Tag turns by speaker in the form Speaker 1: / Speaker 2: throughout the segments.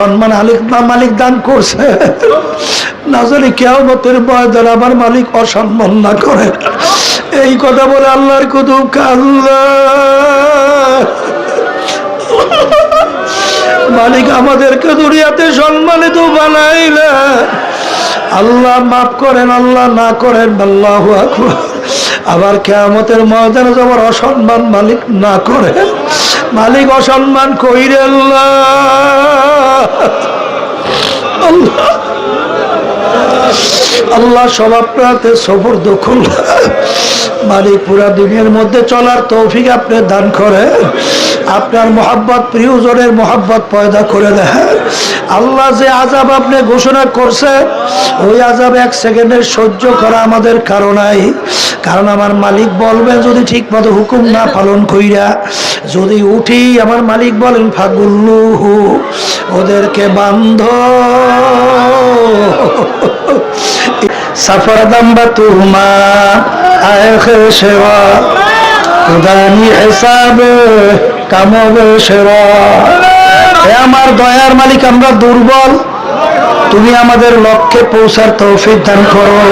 Speaker 1: সম্মান আলিক মালিক দান করছে। আমার মালিক অসম্মান না করে। এই কথা বলে আল্লাহর কুতুব মালিক আমাদেরকে দুনিয়াতে সম্মানিত বানাইলে। আল্লাহ মাফ করেন, আল্লাহ না করেন, আল্লাহ আকবার। আবার কেয়ামতের ময়দানে যাবার অসম্মান মালিক না করে মালিক অসম্মান কইরে আল্লাহ। আল্লাহ সব আপনাতে সফর দখল মালিক পুরা দুনিয়ার মধ্যে চলার তৌফিক আপনি দান করে। আপনার মোহাব্বত প্রিয়জনের মোহাব্বত পয়দা করে দেয়। আল্লাহ যে আজাব আপনি ঘোষণা করছে, ওই আজাব এক সেকেন্ডের সহ্য করা আমাদের কারণাই কারণ আমার মালিক বলবে, যদি ঠিক মতো হুকুম না পালন কইরা, যদি উঠি আমার মালিক বলেন ফাগুল্লু ওদেরকে বান্ধ। সফর দম্বা তুমা আয়খ সেবা খুদানি হিসাব কামবে সেবা হে আমার দয়ার মালিক, আমরা দুর্বল। তুমি আমাদের লক্ষ্যে পৌঁছার তৌফিক দান করো।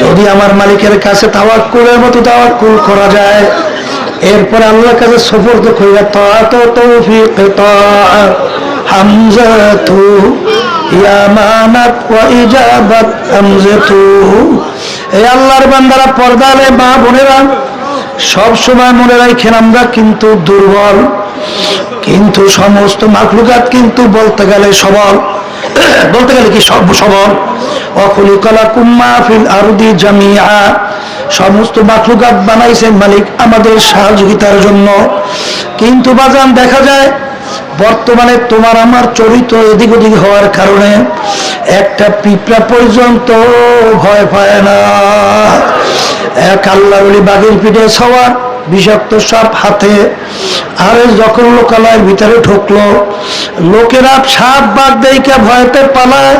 Speaker 1: যদি আমার মালিকের কাছে তাওয়াক্কুলের মতো তাওয়াক্কুল করা যায়, এরপরে আল্লাহর কাছে সফর্দ কইরা তাআত তৌফিক তাআ হামজাতু ইয়া মানাত ওয়া ইজাবাত হামজাতু এই আল্লাহর বান্দারা পর্দালে মা বোনেরা, সব সময় মনে রাখেন আমরা কিন্তু দুর্বল, কিন্তু সমস্ত মাখলুকাত কিন্তু বলতে গেলে সবল। বলতে গেলে কি সব সবল? অকুলিকলা কুম্মা ফিল আরদি জামিয়া সমস্ত মাখলুকাত বানাইছেন মালিক আমাদের সহযোগিতার জন্য। কিন্তু বাজান দেখা যায় বর্তমানে তোমার আমার চরিত্র এদিক ওদিক হওয়ার কারণে একটা পিঁপড়া পর্যন্ত ভয় পায় না। এক আল্লাহলি বাগের পিঠে সবার বিষাক্ত সাপ হাতে। আরে যখন লোকালয়ের ভিতরে ঢুকলো, লোকেরা সাপ বাদ দেইকে ভয়তে পালায়।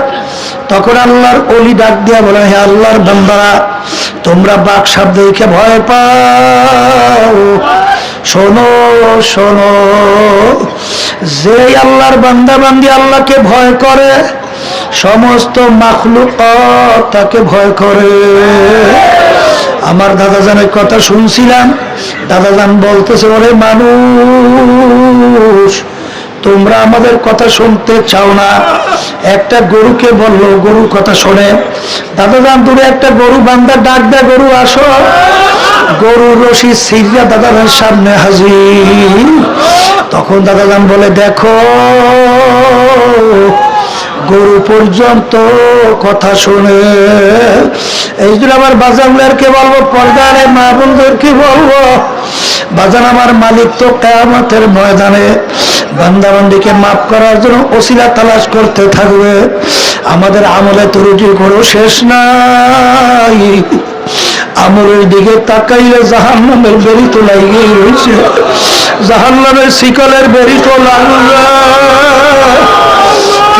Speaker 1: তখন আল্লাহর অলি ডাক দিয়া বলে, হে আল্লাহর বান্দারা, তোমরা বাঘ সাপ দেখে ভয় পাও। শোনো শোনো, যে আল্লাহর বান্দা বান্দি আল্লাহকে ভয় করে, সমস্ত মাখলুক তাকে ভয় করে। আমার দাদা দাদাজানের কথা শুনছিলাম দাদা দাদাজান বলতেছে, ওরে মানুষ তোমরা আমাদের কথা শুনতে চাও না। একটা গরুকে বলল গরু কথা শোনে। দাদাজান দূরে একটা গরু বান্দা ডাক দেয়, গরু আসো। গরু রশি সিরিয়া দাদাজান সামনে হাজির। তখন দাদাজান বলে, দেখো, গরু পর্যন্ত কথা শুনে। এই জন্য আমার বাজানদেরকে বলব, পর্দারে মা বন্ধুর বোনদেরকে বলব, বাজান আমার মালিক তো কেয়ামতের ময়দানে বান্দাবান্দিকে মাফ করার জন্য ওসিলা তালাশ করতে থাকবে। আমাদের আমলে তরুটি করো শেষ নাই। আমলের দিকে তাকাইলে জাহান নামের বেরি তো লাগিয়ে রয়েছে। জাহান নামের শিকলের বেরি তো লাগবে।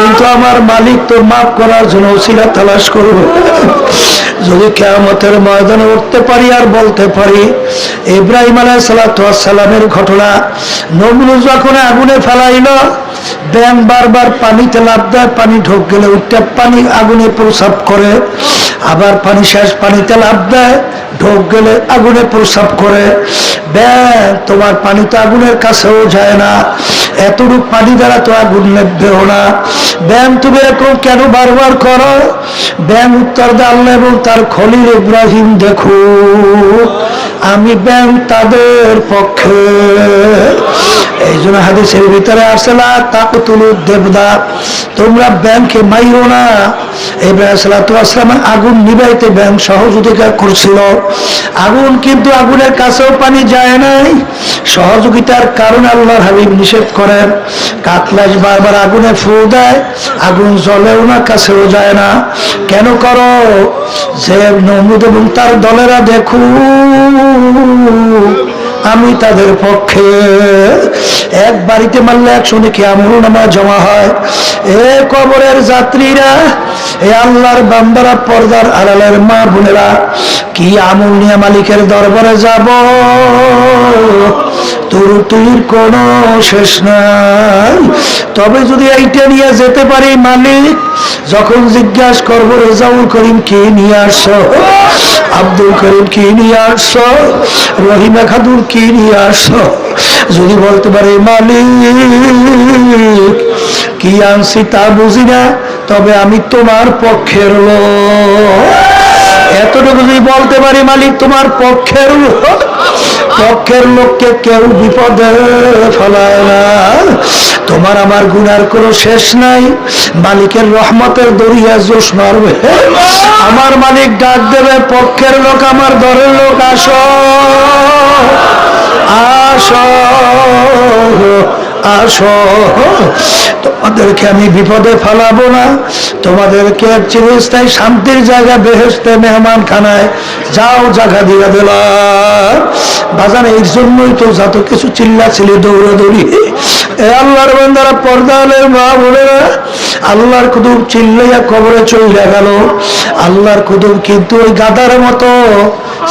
Speaker 1: কিন্তু আমার মালিক তো মাফ করার জন্য ওসিলা তালাশ করবে। যদি কেয়ামতের ময়দানে উঠতে পারি আর বলতে পারি, ইব্রাহিম আলাই সালামের ঘটনা নবুল যখন আগুনে ফেলাইল ব্যাং বারবার পানিতে লাভ দেয়, পানি ঢোক গেলে উঠতে পানি আগুনে প্রসাব করে, আবার পানি শেষ পানিতে লাভ দেয় ঢোক গেলে আগুনে প্রসাব করে। ব্যাং তোমার পানি তো আগুনের কাছেও যায় না। এতটুকু পানি দ্বারা তো আগুন নেবেও না। ব্যাং তুমি এরকম কেন বারবার করো? ব্যাং উত্তর দে আল্লাহ এবং তার খলিল ইব্রাহিম দেখো। আমি ব্যাং তাদের পক্ষে। এই জন্য হাদিসের ভিতরে আসলা তাকতুলু দেবদা। তোমরা ব্যাংকে মাইও না। ইব্রাহিম সালাতাম আগুন নিবাইতে ব্যাংক সহযোগিতা করছিল। আগুন কিন্তু আগুনের কাছেও পানি যায় নাই। সহযোগিতার কারণে আল্লাহর হাবিব নিষেধ করেন। কাতলাস বারবার আগুনে ফু দেয়। আগুন জ্বলেও না, কাছেও যায় না। কেন করো? যে নমুদ এবং তার দলেরা দেখুন আমি তাদের পক্ষে এক বাড়িতে মারলে শুনে কি আমরু নামা জমা হয়? এ কবরের যাত্রীরা, এ আল্লাহর বান্দারা পর্দার আড়ালের মা বোনেরা, কি আমল মালিকের দরবারে যাব? ত্রুটির কোনো শেষ নাই। তবে যদি এইটা নিয়ে যেতে পারি মালিক, যখন জিজ্ঞাসা করব, রেজাউল করিম কি নিয়ে আসছো? আব্দুল করিম কি নিয়ে আসছো? রহিমা খাদুর কি নিয়ে আসছো? যদি বলতে পারে, মালিক, কি আনছি তা বুঝি না, তবে আমি তোমার পক্ষের লোক। এতটুকু যদি বলতে পারি মালিক, তোমার পক্ষের পক্ষের লোককে কেউ বিপদে ফেলায় না। তোমার আমার গুনার কোনো শেষ নাই। মালিকের রহমতের দরিয়া জোশ মারবে আমার মালিক ডাক দেবে, পক্ষের লোক আমার দরের লোক, আস। আসো। আসো। তোমাদেরকে আমি বিপদে ফালাবো না। তোমাদেরকে চিরস্থায় শান্তির জায়গা বেহেস্তে মেহমান খানায় যাও জায়গা দিয়ে দিলাম। বাজার এর জন্যই তো যত কিছু চিল্লা ছিল দৌড়াদৌড়ি। এ আল্লাহর বান্দারা পর্দা আলের মা বোনেরা আল্লাহর কুদুম চিল্লাইয়া কবরে চলে গেল। আল্লাহর কুদুম কিন্তু ওই গাদার মতো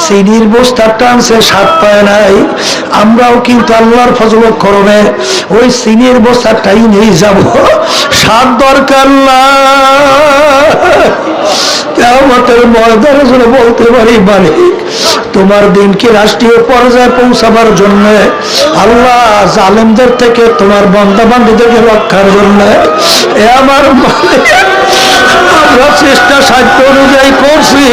Speaker 1: সিনির বস্তা টানছে সাত পায় নাই। আমরাও কিন্তু আল্লাহর করবে, ওই সিনির যাব। সাত দরকার না। কেমতের জন্য বলতে পারি, মালিক, তোমার দিনকে রাষ্ট্রীয় পর্যায়ে পৌঁছাবার জন্য, আল্লাহ জালেমদের থেকে, তোমার বন্ধা বান্ধবদেরকে রক্ষার জন্য, এ আমার আমরা চেষ্টা সাধ্য অনুযায়ী করছি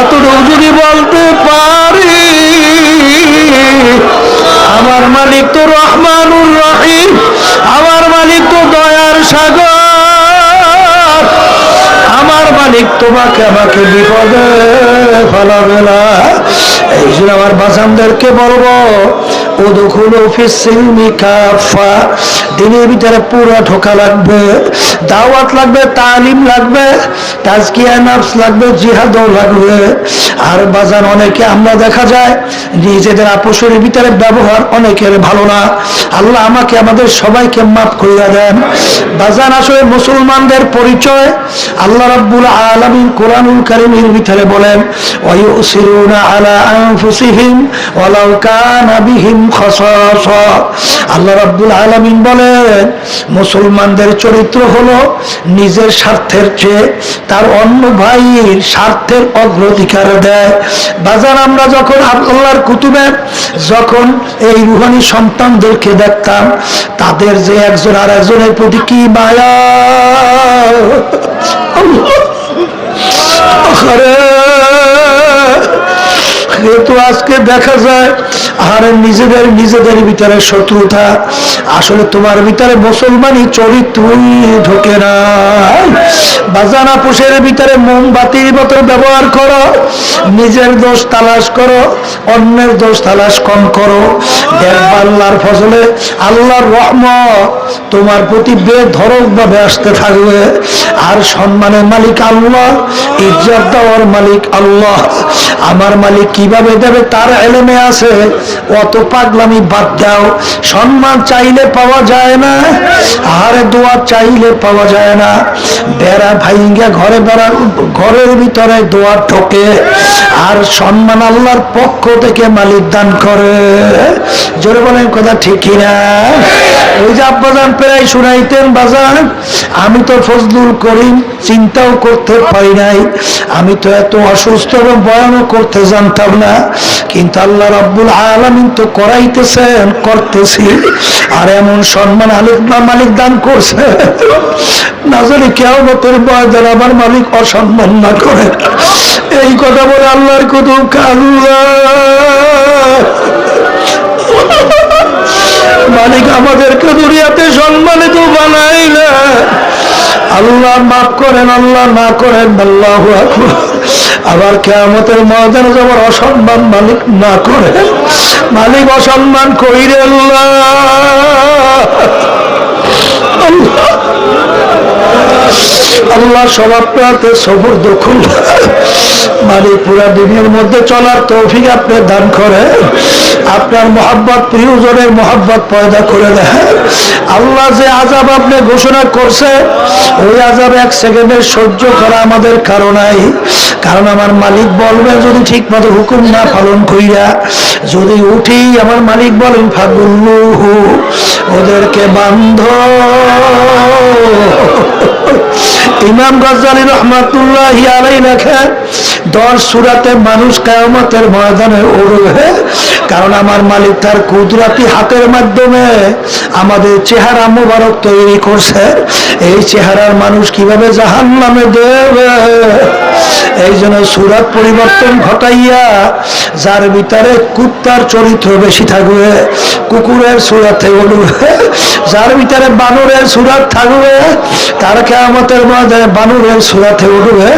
Speaker 1: এতটুকু যদি বলতে পারি। আমার মালিক তো রহমানুর রহিম, আমার মালিক তো দয়ার সাগর। আমার মালিক তোমাকে আমাকে বিপদে ফেলাবে না। এই জন্য আমার বাসানদেরকে বলব ও দখল অফিস কাফা দিনের ভিতরে পুরো ঢোকা লাগবে, দাওয়াত লাগবে, তালিম লাগবে, তাজকিয়া নাফস লাগবে, জিহাদও লাগবে। আর বাজার অনেকে আমরা দেখা যায়, নিজেদের আপোষের ভিতরে ব্যবহার অনেকের ভালো না। আল্লাহ আমাকে, আমাদের সবাইকে মাফ করিয়া দেন। বাজান আসলে মুসলমানদের পরিচয়। আল্লাহ রাব্বুল আলামিন কোরআনুল কারীমের ভিতরে বলেন আল্লাহ রাব্বুল আলামিন বলেন মুসলমানদের চরিত্র হলো নিজের স্বার্থের চেয়ে তার অন্য ভাইয়ের স্বার্থের অগ্রাধিকার দেয়। বাজার আমরা যখন আল্লাহর কুতুবে যখন এই রুহানি সন্তানদেরকে দেখতাম, তাদের যে একজন আর একজনের প্রতি কি মায়া? কিন্তু আজকে দেখা যায়, আর নিজেদের নিজেদের ভিতরে শত্রুতা। আসলে তোমার ভিতরে মুসলমানই চরিত্রই ঢোকে না। বাজানা পুষের ভিতরে মোমবাতির মতো ব্যবহার করো। নিজের দোষ তালাশ করো, অন্যের দোষ তালাশ কম করো। আল্লাহর ফসলে আল্লাহর রহমত তোমার প্রতি বেধরক ভাবে আসতে থাকবে। আর সম্মানের মালিক আল্লাহ, ইজ্জত দেওয়ার মালিক আল্লাহ। আমার মালিক কীভাবে দেবে তার এলেমে আছে। অত পাগলামি বাদ দাও। সম্মান চাইলে পাওয়া যায় না, আর দোয়া চাইলে পাওয়া যায় না। বেড়া ভাইঙ্গা ঘরে বেড়া, ঘরের ভিতরে দোয়া ঢোকে, আর সম্মান আল্লাহর পক্ষ থেকে মালিক দান করে। জোরে বলেন কথা ঠিকই না ওই যে আব্বাজান প্রায় শুনাইতেন, বাজান, আমি তো ফজলুল করিম চিন্তাও করতে পারি নাই। আমি তো এত অসুস্থ এবং বয়ানও করতে জানতাম না। কিন্তু আল্লাহ রাব্বুল আলামিন তো করাইতেছেন, করতেছি। আর এমন সম্মান আলিক বা মালিক দান করছে। না জানি কেমতের বয়দার আমার মালিক অসম্মান না করে। এই কথা বলে আল্লাহর কুতুব আল্লাহ আল্লাহ মাফ করেন, আল্লাহ না করেন, আল্লাহ আবার কেমতের ময়দানে যাবার অসম্মান মালিক না করে, মালিক অসম্মান কইরে আল্লাহ। আল্লাহ। আল্লাহ স্বভাবটাতে সবর দখল। মানে পুরা দিনের মধ্যে চলার তৌফিক আপনি দান করেন। আপনার মোহাব্বত, প্রিয়জনের মোহাব্বত পয়দা করে দেয়। আল্লাহ যে আজাব আপনি ঘোষণা করছে, ওই আজাব এক সেকেন্ডের সহ্য করা আমাদের কারণাই। কারণ আমার মালিক বলবে যদি ঠিক মতো হুকুম না পালন কইরা, যদি উঠি আমার মালিক বলেন, ফাগুল্লুহু, ওদেরকে বান্ধ। ইমাম গজ্জালি রহমাতুল্লাহ আলাই লেখেন, দশ সুরাতে মানুষ কায়ামতের ময়দানে উড়বে। কারণ আমার মালিক তার কুদরাতি হাতের মাধ্যমে আমাদের চেহারা মোবারক তৈরি করছে। এই চেহারার মানুষ কীভাবে জাহান নামে দেবে? এই জন্য সুরাত পরিবর্তন ঘটাইয়া, যার ভিতরে কুত্তার চরিত্র বেশি থাকবে, কুকুরের সুরাতে উঠবে, যার ভিতরে বানরের সুরাত থাকবে, তার কেমতের মধ্যে বানরের সুরাতে উঠবে,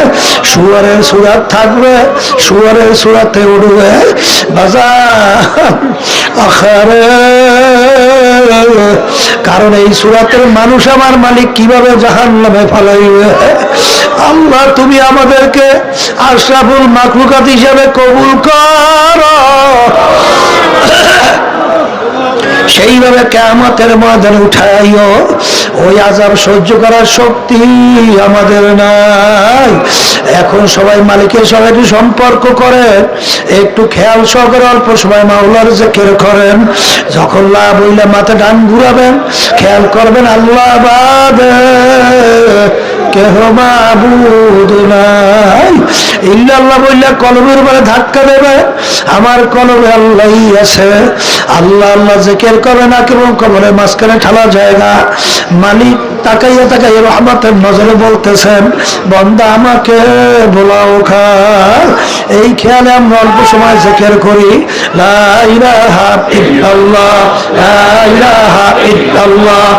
Speaker 1: শুয়ারের সুরাত থাকবে, শুয়ারের সুরাতে উঠবে। কারণ এই সুরাতের মানুষ আমার মালিক, কীভাবে জাহান নামে ফালাইবে? আল্লাহ, তুমি আমাদেরকে আশরাফুল মাকলুকাত হিসাবে কবুল করো। সেইভাবে কেমতের ময়দানে উঠাইও। ওই আজাব সহ্য করার শক্তি আমাদের নাই। এখন সবাই মালিকের সঙ্গে একটু সম্পর্ক করেন, একটু খেয়াল সহকারে অল্প সময় মাওলার জেকের করেন। যখন লাভ হইলে মাথা ডান ঘুরাবেন, খেয়াল করবেন, আল্লাহ কেহ মাবুদ নাই। ইল্লাল্লাহ বললে কলমের উপরে ধাক্কা দেবে। আমার কলমে আল্লাহই আছে। আল্লাহ আল্লাহ জেকের করে না, কেবল কবরের মাঝখানে ঠালা জায়গা। মালিক তাকাইয়া তাকাইয়া রহমতের নজরে বলতেছেন, বন্দা আমাকে বোলাও খা। এই খেয়ালে আমরা অল্প সময় জেকের করি। লা ইলাহা ইল্লাল্লাহ, লা ইলাহা ইল্লাল্লাহ।